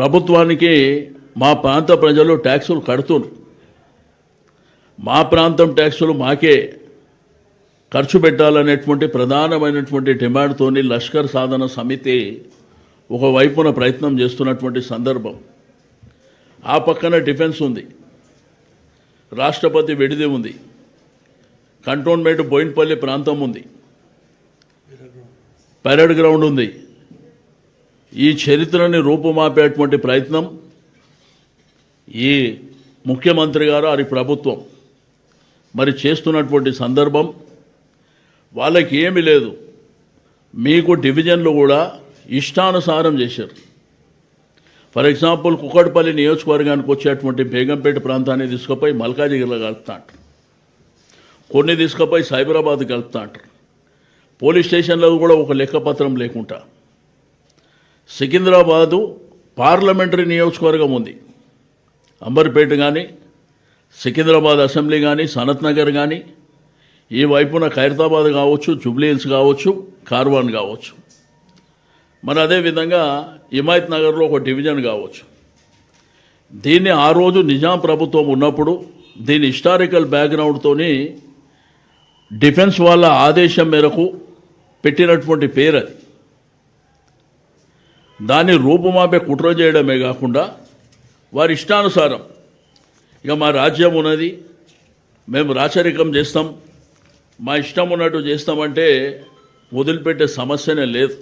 ప్రభుత్వానికి మా ప్రాంత ప్రజలు ట్యాక్సులు కడుతున్నారు మా ప్రాంతం ట్యాక్సులు మాకే ఖర్చు పెట్టాలనేటువంటి ప్రధానమైనటువంటి డిమాండ్తోని లష్కర్ సాధన సమితి ఒకవైపున ప్రయత్నం చేస్తున్నటువంటి సందర్భం. ఆ పక్కన డిఫెన్స్ ఉంది. రాష్ట్రపతి విడిది ఉంది. కంటోన్మెంట్ బోయిన్పల్లి ప్రాంతం ఉంది. పరేడ్ గ్రౌండ్ ఉంది. ఈ చరిత్రని రూపుమాపేటువంటి ప్రయత్నం ఈ ముఖ్యమంత్రి గారు వారి ప్రభుత్వం మరి చేస్తున్నటువంటి సందర్భం వాళ్ళకి ఏమీ లేదు. మీకు డివిజన్లు కూడా ఇష్టానుసారం చేశారు. ఫర్ ఎగ్జాంపుల్ కుక్కడపల్లి నియోజకవర్గానికి వచ్చేటువంటి బేగంపేట ప్రాంతాన్ని తీసుకుపోయి మల్కాజిగిరిలో కలుపుతా అంటారు కొన్ని తీసుకుపోయి సైబరాబాద్ కలుపుతా అంటారు పోలీస్ స్టేషన్లో కూడా ఒక లెక్కపత్రం లేకుండా. సికింద్రాబాదు పార్లమెంటరీ నియోజకవర్గం ఉంది. అంబర్పేట కానీ సికింద్రాబాద్ అసెంబ్లీ కానీ సనత్ నగర్ కానీ ఈ వైపున ఖైరతాబాద్ కావచ్చు జుబ్లీహిల్స్ కావచ్చు కార్వాన్ కావచ్చు. మరి అదేవిధంగా హిమాయత్ నగర్లో ఒక డివిజన్ కావచ్చు. దీన్ని ఆ రోజు నిజాం ప్రభుత్వం ఉన్నప్పుడు దీని హిస్టారికల్ బ్యాక్గ్రౌండ్తోని డిఫెన్స్ వాళ్ళ ఆదేశం మేరకు పెట్టినటువంటి పేరు అది దాన్ని రూపుమాపే కుట్ర చేయడమే కాకుండా వారి ఇష్టానుసారం ఇక మా రాజ్యం ఉన్నది మేము రాచరికం చేస్తాం మా ఇష్టం ఉన్నట్టు చేస్తామంటే వదిలిపెట్టే సమస్యనే లేదు.